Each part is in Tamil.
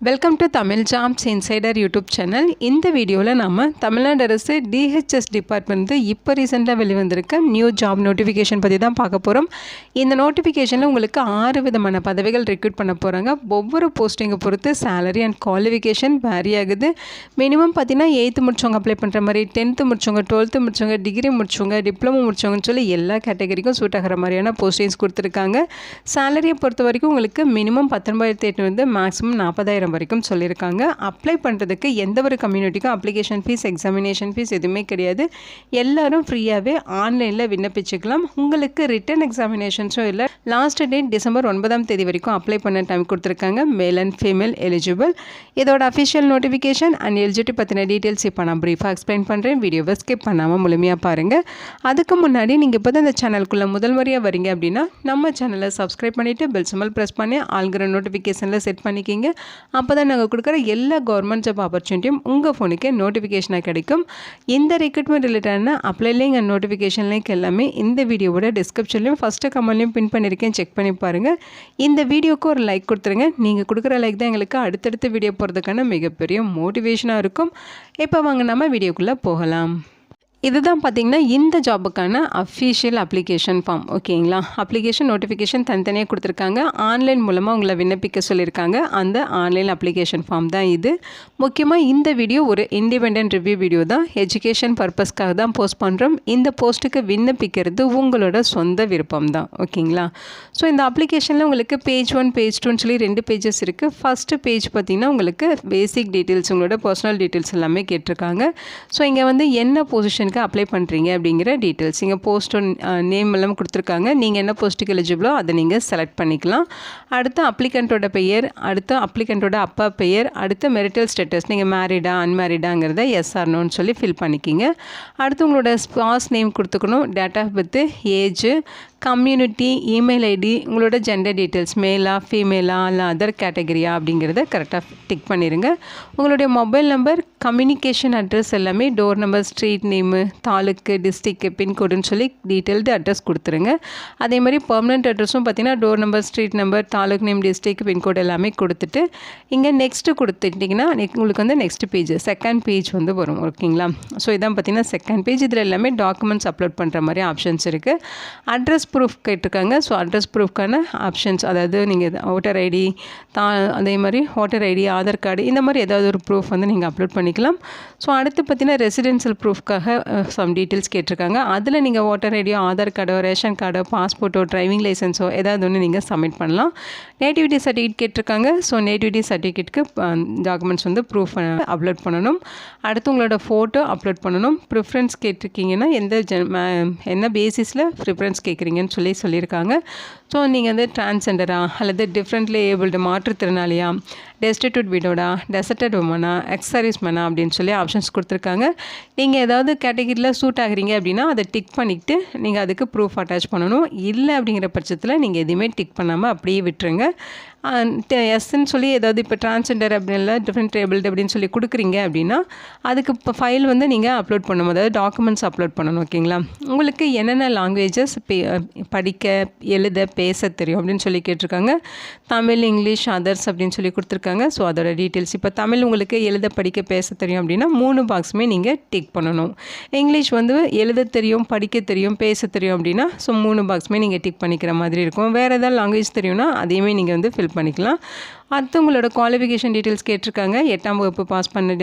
Welcome to Tamil jobs insider YouTube channel இந்த வீடியோவில் நம்ம தமிழ்நாடு அரசு டிஹெச்எஸ் டிபார்ட்மெண்ட் இப்போ ரீசெண்டாக வெளிவந்திருக்க நியூ ஜாப் நோட்டிஃபிகேஷன் பற்றி தான் பார்க்க போகிறோம் இந்த நோட்டிஃபிகேஷனில் உங்களுக்கு ஆறு விதமான பதவிகள் ரெக்ரூட் பண்ண போகிறாங்க ஒவ்வொரு போஸ்டிங்கை பொறுத்து சேலரி அண்ட் குவாலிஃபிகேஷன் வேரி ஆகுது. மினிமம் பார்த்தீங்கன்னா எயித்து முடிச்சவங்க அப்ளை பண்ணுற மாதிரி டென்த்து முடிச்சவங்க டுவெல்த்து முடிச்சவங்க டிகிரி முடிச்சவங்க டிப்ளமோ முடிச்சவங்கன்னு சொல்லி எல்லா கேட்டகரிக்கும் சூட் ஆகிற மாதிரியான போஸ்டிங்ஸ் கொடுத்துருக்காங்க. சேலரியை பொறுத்த வரைக்கும் உங்களுக்கு மினிமம் பத்தொன்பதாயிரத்தி எட்நூறு மேக்ஸிமம் நாற்பதாயிரம் வரைக்கும் சொல்லியிருக்காங்க. அப்ளை பண்ணுறதுக்கு எந்த ஒரு கம்யூனிட்டிக்கும் அப்ளிகேஷன் ஃபீஸ் எக்ஸாமினேஷன் ஃபீஸ் எதுவுமே கிடையாது. எல்லோரும் ஃப்ரீயாகவே ஆன்லைனில் விண்ணப்பிச்சுக்கலாம். உங்களுக்கு ரிட்டன் எக்ஸாமினேஷன்ஸும் இல்லை லாஸ்ட் டேட் டிசம்பர் ஒன்பதாம் தேதி வரைக்கும் அப்ளை பண்ண டைம் கொடுத்துருக்காங்க. மேல் அண்ட் ஃபீமேல் எலிஜிபிள் இதோட அஃபிஷியல் நோட்டிஃபிகேஷன் அண்ட் எலிஜிபிலிட்டி பற்றின டீட்டெயில்ஸ் இப்போ நான் ப்ரீஃபாக எக்ஸ்பிளைன் பண்ணுறேன் வீடியோவை ஸ்கிப் பண்ணாமல் முழுமையாக பாருங்கள் அதுக்கு முன்னாடி நீங்கள் இப்போ தான் இந்த சேனலுக்குள்ளே முதல் முறையாக வரீங்க அப்படின்னா நம்ம சேனலை சப்ஸ்கிரைப் பண்ணிவிட்டு பெல் சம்பல் ப்ரெஸ் பண்ணி ஆல்கிற நோட்டிஃபிகேஷனில் செட் பண்ணிக்கிங்க. அப்போ தான் நாங்கள் கொடுக்குற எல்லா கவர்மெண்ட் ஜாப் ஆப்பர்ச்சுனிட்டியும் உங்கள் ஃபோனுக்கே நோட்டிஃபிகேஷனாக கிடைக்கும். இந்த ரெக்ரூட்மெண்ட் ரிலேட்டடான apply link and notification link எல்லாமே இந்த வீடியோவோட டிஸ்கிரிப்ஷன்லையும் ஃபஸ்ட்டு கமெண்ட்லையும் பின் பண்ணியிருக்கேன் செக் பண்ணி பாருங்கள் இந்த வீடியோக்கு ஒரு லைக் கொடுத்துருங்க. நீங்கள் கொடுக்குற லைக் தான் எங்களுக்கு அடுத்தடுத்த வீடியோ போகிறதுக்கான மிகப்பெரிய மோட்டிவேஷனாக இருக்கும். இப்போ வாங்க நம்ம வீடியோக்குள்ளே போகலாம். இதுதான் பார்த்தீங்கன்னா இந்த ஜாபுக்கான அஃபிஷியல் அப்ளிகேஷன் ஃபார்ம் ஓகேங்களா? அப்ளிகேஷன் நோட்டிஃபிகேஷன் தனித்தனியாக கொடுத்துருக்காங்க. ஆன்லைன் மூலமாக உங்களை விண்ணப்பிக்க சொல்லியிருக்காங்க. அந்த ஆன்லைன் அப்ளிகேஷன் ஃபார்ம் தான் இது. முக்கியமாக இந்த வீடியோ ஒரு இண்டிபெண்ட் ரிவ்யூ வீடியோ தான். எஜுகேஷன் பர்பஸ்க்காக தான் போஸ்ட் பண்ணுறோம் இந்த போஸ்ட்டுக்கு விண்ணப்பிக்கிறது உங்களோட சொந்த விருப்பம் தான். ஓகேங்களா? ஸோ இந்த அப்ளிகேஷனில் உங்களுக்கு பேஜ் ஒன் பேஜ் டூன்னு சொல்லி ரெண்டு பேஜஸ் இருக்குது ஃபஸ்ட்டு பேஜ் பார்த்திங்கன்னா உங்களுக்கு பேசிக் டீட்டெயில்ஸ் உங்களோட பர்சனல் டீட்டெயில்ஸ் எல்லாமே கேட்டிருக்காங்க. ஸோ இங்கே வந்து என்ன பொசிஷனுக்கு அப்ளை பண்ணுறீங்க அப்படிங்கிற டீட்டெயில்ஸ் இங்கே போஸ்ட் நேம் எல்லாம் கொடுத்துருக்காங்க. நீங்கள் என்ன போஸ்ட்டுக்கு எலிஜிபிளோ அதை நீங்கள் செலக்ட் பண்ணிக்கலாம். அடுத்து அப்ளிகண்ட்டோட பெயர் அடுத்து அப்ளிகண்ட்டோட அப்பா பெயர் அடுத்து மெரிட்டல் ஸ்டேட்டஸ் நீங்கள் மேரிடா அன்மேரிடாங்கிறத எஸ் ஆர்னோன்னு சொல்லி ஃபில் பண்ணிக்கிங்க. அடுத்து உங்களோட spouse name கொடுத்துக்கணும். Date of birth age community email ID உங்களோட ஜெண்டர் டீட்டெயில்ஸ் மேலா ஃபீமேலா இல்லை அதர் கேட்டகரியா அப்படிங்கிறத கரெக்டாக டிக் பண்ணிடுங்க உங்களுடைய மொபைல் நம்பர் கம்யூனிகேஷன் அட்ரஸ் எல்லாமே door number street name taluk district பின்கோடுன்னு சொல்லி டீட்டெயில்டு அட்ரஸ் கொடுத்துருங்க. அதே மாதிரி பர்மனெண்ட் அட்ரஸும் பார்த்தீங்கன்னா door number street number taluk name district pincode எல்லாமே கொடுத்துட்டு இங்கே நெக்ஸ்ட்டு கொடுத்துட்டிங்கன்னா உங்களுக்கு வந்து நெக்ஸ்ட் பேஜ் செகண்ட் பேஜ் வந்து வரும் ஓகேங்களா ஸோ இதான் பார்த்தீங்கன்னா செகண்ட் பேஜ் இதில் எல்லாமே டாக்குமெண்ட்ஸ் அப்லோட் பண்ணுற மாதிரி ஆப்ஷன்ஸ் இருக்குது அட்ரஸ் ப்ரூஃப் கேட்டிருக்காங்க. ஸோ அட்ரஸ் ப்ரூஃப்க்கான ஆப்ஷன்ஸ் அதாவது நீங்கள் ஓட்டர் ஐடி தா அதே மாதிரி ஓட்டர் ஐடி ஆதார் கார்டு இந்த மாதிரி ஏதாவது ஒரு ப்ரூஃப் வந்து நீங்கள் அப்லோட் பண்ணி பண்ணிக்கலாம். ஸோ அடுத்து பார்த்தீங்கன்னா ரெசிடென்ஷியல் ப்ரூஃப்க்காக சம் டீட்டெயில்ஸ் கேட்டிருக்காங்க. அதில் நீங்கள் ஓட்டர் ஐடியோ ஆதார் கார்டோ ரேஷன் கார்டோ பாஸ்போர்ட்டோ டிரைவிங் லைசன்ஸோ ஏதாவது ஒன்று நீங்கள் சப்மிட் பண்ணலாம். நேட்டிவிட்டி சர்டிஃபிகேட் கேட்டிருக்காங்க. ஸோ நேட்டிவிட்டி சர்டிஃபிகேட்டுக்கு டாக்குமெண்ட்ஸ் வந்து ப்ரூஃப் அப்லோட் பண்ணணும். அடுத்து உங்களோட ஃபோட்டோ அப்லோட் பண்ணணும். ப்ரிஃபரன்ஸ் கேட்டிருக்கீங்கன்னா எந்த ஜ என்ன பேசிஸில் ப்ரிஃபரன்ஸ் கேட்குறீங்கன்னு சொல்லி சொல்லியிருக்காங்க. ஸோ நீங்கள் வந்து டிரான்ஸெண்டரா அல்லது டிஃப்ரெண்ட்லி ஏபிள்டு மாற்றுத்திறனாளியா டெஸ்டிடியூட் வீடோடா டெசர்டட் உமனா எக்ஸர்வீஸ் மேனா அப்படின்னு சொல்லி ஆப்ஷன்ஸ் கொடுத்துருக்காங்க. நீங்கள் ஏதாவது கேட்டகிரியில் சூட் ஆகுறீங்க அப்படின்னா அதை டிக் பண்ணிவிட்டு நீங்கள் அதுக்கு ப்ரூஃப் அட்டாச் பண்ணணும். இல்லை அப்படிங்கிற பட்சத்தில் நீங்கள் எதுவுமே டிக் பண்ணாமல் அப்படியே விட்டுருங்க. எஸ்ன்னு சொல்லி ஏதாவது இப்போ டிரான்ஸ்ஜெண்டர் அப்படின்னு இல்லை டிஃப்ரெண்ட் டேபிள் அப்படின்னு சொல்லி கொடுக்குறீங்க அப்படின்னா அதுக்கு இப்போ ஃபைல் வந்து நீங்கள் அப்லோட் பண்ணணும். அதாவது டாக்குமெண்ட்ஸ் அப்லோட் பண்ணணும் ஓகேங்களா உங்களுக்கு என்னென்ன லாங்குவேஜஸ் படிக்க எழுத பேச தெரியும் அப்படின்னு சொல்லி கேட்டிருக்காங்க. தமிழ் இங்கிலீஷ் அதர்ஸ் அப்படின்னு சொல்லி கொடுத்துருக்காங்க. ஸோ அதோட டீட்டெயில்ஸ் இப்போ தமிழ் உங்களுக்கு எழுத படிக்க பேச தெரியும் அப்படின்னா மூணு பாக்ஸுமே நீங்கள் டிக் பண்ணணும். இங்கிலீஷ் வந்து எழுத தெரியும் படிக்க தெரியும் பேச தெரியும் அப்படின்னா ஸோ மூணு பாக்ஸுமே நீங்கள் டிக் பண்ணிக்கிற மாதிரி இருக்கும். வேறு ஏதாவது லாங்குவேஜ் தெரியும்னா அதையுமே நீங்கள் வந்து ஃபில் பண்ணிக்கலாம். அடுத்து உங்களோட குவாலிஃபிகேஷன் டீட்டெயில்ஸ் கேட்டிருக்காங்க. எட்டாம் வகுப்பு பாஸ் பண்ண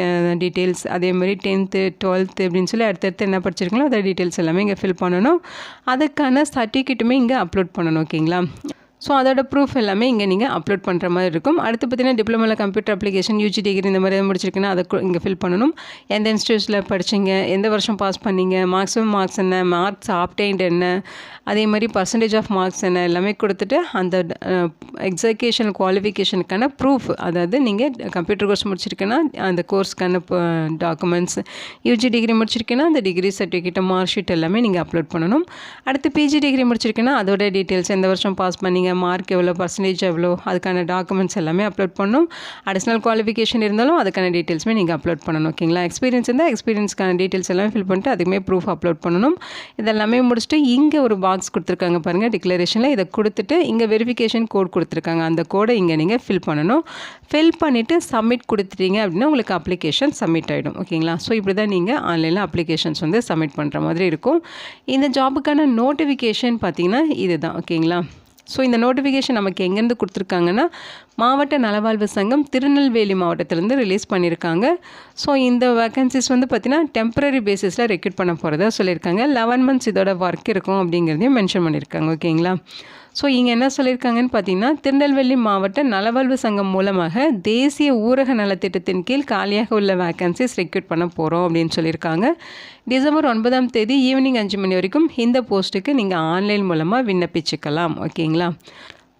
டீட்டெயில்ஸ் அதே மாதிரி டென்த்து டுவெல்த்து அப்படின்னு சொல்லி அடுத்தடுத்து என்ன படிச்சிருக்கீங்களோ அதை டீட்டெயில்ஸ் எல்லாமே இங்கே ஃபில் பண்ணணும். அதுக்கான சர்டிஃபிகேட்டுமே இங்கே அப்லோட் பண்ணணும் ஓகேங்களா ஸோ அதோட ப்ரூஃப் எல்லாமே இங்கே நீங்கள் அப்லோட் பண்ணுற மாதிரி இருக்கும். அடுத்து பார்த்தீங்கன்னா டிப்ளமோவில் கம்ப்யூட்டர் அப்ளிகேஷன் யூஜி டிகிரி இந்த மாதிரி முடிச்சிருக்குன்னா அதை இங்கே ஃபில் பண்ணணும். எந்த இன்ஸ்டியூட்டில் படிச்சிங்க எந்த வருஷம் பாஸ் பண்ணீங்க மேக்ஸிமம் மார்க்ஸ் என்ன மார்க்ஸ் ஆப்டைன்ட் என்ன அதே மாதிரி பர்சன்டேஜ் ஆஃப் மார்க்ஸ் என்ன எல்லாமே கொடுத்துட்டு அந்த எக்ஸிகேஷன் குவாலிஃபிகேஷனுக்கான ப்ரூஃப் அதாவது நீங்கள் கம்ப்யூட்டர் கோர்ஸ் முடிச்சிருக்கேன்னா அந்த கோர்ஸ்க்கான டாக்குமெண்ட்ஸ் யூஜி டிகிரி முடிச்சிருக்கேன்னா அந்த டிகிரி சர்டிஃபிகேட்டை மார்க் ஷீட் எல்லாமே நீங்கள் அப்லோட் பண்ணணும். அடுத்து பிஜி டிகிரி முடிச்சிருக்கேன்னா அதோட டீட்டெயில்ஸ் எந்த வருஷம் பாஸ் பண்ணீங்க நீங்கள் மார்க் எவ்வளோ பர்சன்டேஜ் எவ்வளோ அதுக்கான டாக்குமெண்ட்ஸ் எல்லாமே அப்லோட் பண்ணணும் அடிஷ்னல் குவாலிஃபிகேஷன் இருந்தாலும் அதுக்கான டீட்டெயில்ஸுமே நீங்கள் அப்லோட் பண்ணணும் ஓகேங்களா எக்ஸ்பீரியன்ஸ் இருந்தால் எக்ஸ்பீரியன்ஸ்க்கான டீட்டெயில்ஸ் எல்லாமே ஃபில் பண்ணிட்டு அதுக்குமே ப்ரூஃப் அப்லோட் பண்ணணும். இதெல்லாமே முடிச்சுட்டு இங்கே ஒரு பாக்ஸ் கொடுத்துருக்காங்க பாருங்கள் டிக்ளரேஷனில் இதை கொடுத்துட்டு இங்கே வெரிஃபிகேஷன் கோட் கொடுத்துருக்காங்க. அந்த கோடை இங்கே நீங்கள் ஃபில் பண்ணணும். ஃபில் பண்ணிவிட்டு சப்மிட் கொடுத்துட்டீங்க அப்படின்னா உங்களுக்கு அப்ளிகேஷன் சப்மிட் ஆகிடும் ஓகேங்களா ஸோ இப்படி தான் நீங்கள் ஆன்லைனில் அப்ளிகேஷன்ஸ் வந்து சப்மிட் பண்ணுற மாதிரி இருக்கும். இந்த ஜாபுக்கான நோட்டிஃபிகேஷன் பார்த்தீங்கன்னா இதுதான் ஓகேங்களா ஸோ இந்த நோட்டிஃபிகேஷன் நமக்கு எங்கேருந்து கொடுத்துருக்காங்கன்னா மாவட்ட நலவாழ்வு சங்கம் திருநெல்வேலி மாவட்டத்திலேருந்து ரிலீஸ் பண்ணியிருக்காங்க. ஸோ இந்த வேக்கன்சிஸ் வந்து பார்த்திங்கன்னா டெம்பரரி பேசிஸில் ரெக்ரூட் பண்ண போகிறதா சொல்லியிருக்காங்க. லெவன் மந்த்ஸ் இதோட ஒர்க் இருக்கும் அப்படிங்கிறதையும் மென்ஷன் பண்ணியிருக்காங்க ஓகேங்களா ஸோ இங்கே என்ன சொல்லியிருக்காங்கன்னு பார்த்தீங்கன்னா திருநெல்வேலி மாவட்ட நலவாழ்வு சங்கம் மூலமாக தேசிய ஊரக நலத்திட்டத்தின் கீழ் காலியாக உள்ள வேக்கன்சிஸ் ரெக்யூட் பண்ண போகிறோம் அப்படின்னு சொல்லியிருக்காங்க. டிசம்பர் ஒன்பதாம் தேதி ஈவினிங் அஞ்சு மணி வரைக்கும் இந்த போஸ்ட்டுக்கு நீங்கள் ஆன்லைன் மூலமாக விண்ணப்பிச்சுக்கலாம். ஓகேங்களா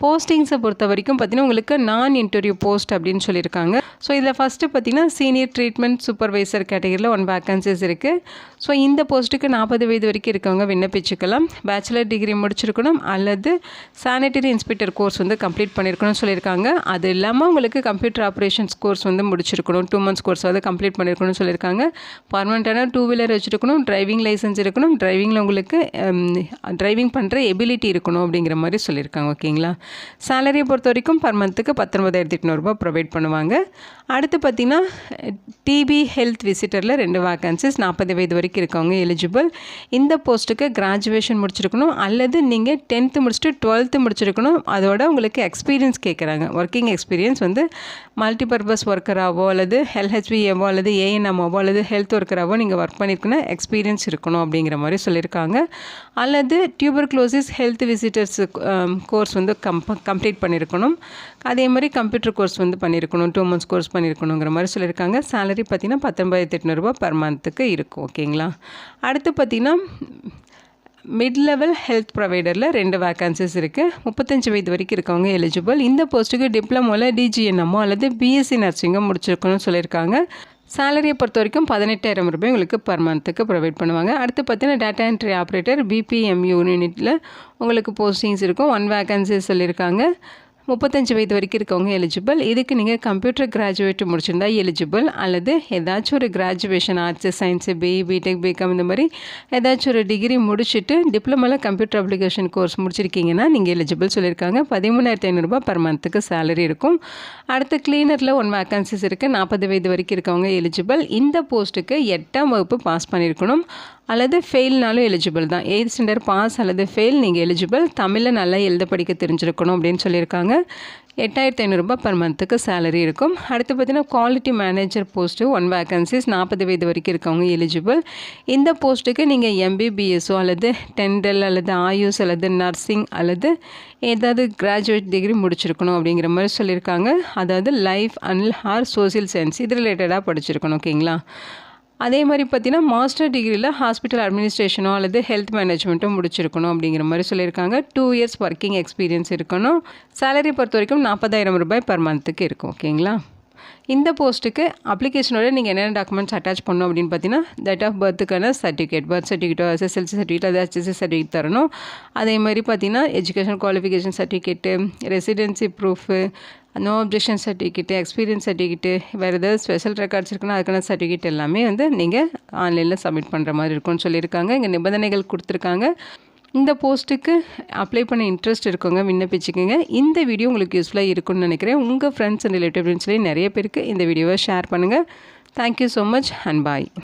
போஸ்டிங்ஸை பொறுத்த வரைக்கும் பார்த்தீங்கன்னா உங்களுக்கு நான் இன்டர்வியூ போஸ்ட் அப்படின்னு சொல்லியிருக்காங்க. ஸோ இதில் ஃபஸ்ட்டு பார்த்தீங்கன்னா சீனியர் ட்ரீட்மெண்ட் சூப்பர்வைசர் கேட்டகரியில் ஒன் வேக்கன்சிஸ் இருக்குது ஸோ இந்த போஸ்ட்டுக்கு நாற்பது வயது வரைக்கும் இருக்கவங்க விண்ணப்பிச்சுக்கலாம். பேச்சுலர் டிகிரி முடிச்சிருக்கணும் அல்லது சானிட்டரி இன்ஸ்பெக்டர் கோர்ஸ் வந்து கம்ப்ளீட் பண்ணியிருக்கணும்னு சொல்லியிருக்காங்க. அது இல்லாமல் உங்களுக்கு கம்ப்யூட்டர் ஆப்ரேஷன்ஸ் கோர்ஸ் வந்து முடிச்சிருக்கணும். டூ மந்த்ஸ் கோர்ஸ் வந்து கம்ப்ளீட் பண்ணியிருக்கணும்னு சொல்லியிருக்காங்க. பர்மனெண்ட்டான டூ வீலர் வச்சுருக்கணும் டிரைவிங் லைசன்ஸ் இருக்கணும். டிரைவிங்கில் உங்களுக்கு டிரைவிங் பண்ணுற எபிலிட்டி இருக்கணும் அப்படிங்கிற மாதிரி சொல்லியிருக்காங்க ஓகேங்களா சேலரியை பொறுத்த வரைக்கும் பர் மந்த்துக்கு பத்தொன்பதாயிரத்தி எட்நூறுபா ப்ரொவைட் பண்ணுவாங்க. அடுத்து பார்த்திங்கன்னா டிபி ஹெல்த் விசிட்டரில் ரெண்டு வேக்கன்சிஸ் நாற்பது வயது வரைக்கும் இருக்கவங்க எலிஜிபிள் இந்த போஸ்ட்டுக்கு கிராஜுவேஷன் முடிச்சிருக்கணும் அல்லது நீங்கள் டென்த்து முடிச்சுட்டு டுவெல்த்து முடிச்சிருக்கணும் அதோட உங்களுக்கு எக்ஸ்பீரியன்ஸ் கேட்குறாங்க ஒர்க்கிங் எக்ஸ்பீரியன்ஸ் வந்து மல்டிபர்பஸ் ஒர்க்கராகவோ அல்லது எல்ஹெச்பிஏவோ அல்லது ஏஎன்எம்ஓவோ அல்லது ஹெல்த் ஒர்க்கராகவோ நீங்கள் ஒர்க் பண்ணியிருக்கணும் எக்ஸ்பீரியன்ஸ் இருக்கணும் அப்படிங்கிற மாதிரி சொல்லியிருக்காங்க. அல்லது tuberculosis health visitors course வந்து கம் கம்ப்ளீட் பண்ணியிருக்கணும் அதே மாதிரி கம்ப்யூட்டர் கோர்ஸ் வந்து பண்ணியிருக்கணும் டூ மந்த்ஸ் கோர்ஸ் பண்ணியிருக்கணுங்கிற மாதிரி சொல்லியிருக்காங்க. சேலரி பார்த்திங்கன்னா பத்தொம்பதாயிரத்தி எட்நூறுபா பர் மந்த்துக்கு இருக்கும். ஓகேங்களா? அடுத்து பார்த்திங்கன்னா மிட் லெவல் ஹெல்த் ப்ரொவைடரில் ரெண்டு வேக்கன்சிஸ் இருக்குது முப்பத்தஞ்சு வயது வரைக்கும் இருக்கவங்க எலிஜிபிள் இந்த போஸ்ட்டுக்கு டிப்ளமோவில் டிஜிஎன்எம்மோ அல்லது பிஎஸ்சி நர்சிங்கோ முடிச்சிருக்கணும்னு சொல்லியிருக்காங்க. சேலரியை பொறுத்த வரைக்கும் பதினெட்டாயிரம் ரூபாய் உங்களுக்கு பர் மந்த்துக்கு ப்ரொவைட் பண்ணுவாங்க. அடுத்து பார்த்தீங்கன்னா டேட்டா என்ட்ரி ஆப்ரேட்டர் பிபிஎம் யூனிட்டில் உங்களுக்கு போஸ்டிங்ஸ் இருக்கும். ஒன் வேக்கன்சிஸ் சொல்லியிருக்காங்க. முப்பத்தஞ்சு வயது வரைக்கும் இருக்கவங்க எலிஜிபிள் இதுக்கு நீங்கள் கம்ப்யூட்டர் கிராஜுவேட் முடிச்சிருந்தா எலிஜிபிள் அல்லது ஏதாச்சும் ஒரு graduation arts science BE BTech BCom இந்த மாதிரி ஏதாச்சும் ஒரு டிகிரி முடிச்சுட்டு டிப்ளமோவில் கம்ப்யூட்டர் அப்ளிகேஷன் கோர்ஸ் முடிச்சிருக்கீங்கன்னா நீங்கள் எலிஜிபிள் சொல்லியிருக்காங்க. பதிமூணாயிரத்தி ஐநூறுரூபா பர் மந்த்துக்கு சேலரி இருக்கும். அடுத்து கிளீனரில் ஒன் வேக்கன்சிஸ் இருக்குது நாற்பது வயது வரைக்கும் இருக்கவங்க எலிஜிபிள் இந்த போஸ்ட்டுக்கு எட்டாம் வகுப்பு பாஸ் பண்ணியிருக்கணும். அல்லது ஃபெயில்னாலும் எலிஜிபிள் தான். எயித் ஸ்டாண்டர்ட் பாஸ் அல்லது ஃபெயில் நீங்கள் எலிஜிபிள் தமிழில் நல்லா எழுத படிக்க தெரிஞ்சிருக்கணும் அப்படின்னு சொல்லியிருக்காங்க. எட்டாயிரத்தி ஐநூறுரூபா பர் மந்த்துக்கு சேலரி இருக்கும். அடுத்து பார்த்தீங்கன்னா quality manager post one vacancies நாற்பது வயது வரைக்கும் இருக்கவங்க எலிஜிபிள் இந்த போஸ்ட்டுக்கு நீங்கள் எம்பிபிஎஸ்ஸோ அல்லது டென்டல் அல்லது ஆயுஷ் அல்லது நர்சிங் அல்லது ஏதாவது கிராஜுவேட் டிகிரி முடிச்சிருக்கணும் அப்படிங்கிற மாதிரி சொல்லியிருக்காங்க. அதாவது லைஃப் அண்ட் ஹார் சோசியல் சயின்ஸ் இது ரிலேட்டடாக படிச்சிருக்கணும் ஓகேங்களா அதே மாதிரி பார்த்தீங்கன்னா மாஸ்டர் டிகிரியில் ஹாஸ்பிட்டல் அட்மினிஸ்ட்ரேஷனோ அல்லது ஹெல்த் மேனேஜ்மெண்ட்டோ முடிச்சிருக்கணும் அப்படிங்கிற மாதிரி சொல்லியிருக்காங்க. டூ இயர்ஸ் ஒர்க்கிங் எக்ஸ்பீரியன்ஸ் இருக்கணும். சேலரி பொறுத்த வரைக்கும் நாற்பதாயிரம் ரூபாய் பர் மந்த்துக்கு இருக்கும். ஓகேங்களா? இந்த போஸ்ட்டுக்கு அப்ளிகேஷனோட நீங்கள் என்னென்ன டாக்குமெண்ட்ஸ் அட்டாச் பண்ணணும் அப்படின்னு பார்த்தீங்கன்னா டேட் ஆஃப் பர்த்துக்கான சர்டிஃபிகேட் பர்த் சர்டிஃபிகேட்டோ எஸ்எஸ்எல்சி சர்டிஃபிகேட் அது ஹெச்எஸ்சி சர்டிஃபிகேட் தரணும். அதே மாதிரி பார்த்தீங்கன்னா education qualification certificate residency proof no objection certificate experience certificate வேறு ஏதாவது ஸ்பெஷல் ரெக்கார்ட்ஸ் இருக்குன்னா அதுக்கான சர்டிஃபிகேட் எல்லாமே வந்து நீங்கள் ஆன்லைனில் சப்மிட் பண்ணுற மாதிரி இருக்கும்னு சொல்லியிருக்காங்க. இங்கே நிபந்தனைகள் கொடுத்துருக்காங்க. இந்த போஸ்ட்டுக்கு அப்ளை பண்ண இன்ட்ரெஸ்ட் இருக்கவங்க விண்ணப்பிச்சுக்கோங்க. இந்த வீடியோ உங்களுக்கு யூஸ்ஃபுல்லாக இருக்கும்னு நினைக்கிறேன். உங்கள் ஃப்ரெண்ட்ஸ் அண்ட் ரிலேட்டிவ்ஸ்லேயும் நிறைய பேருக்கு இந்த வீடியோவை ஷேர் பண்ணுங்கள் thank you so much and bye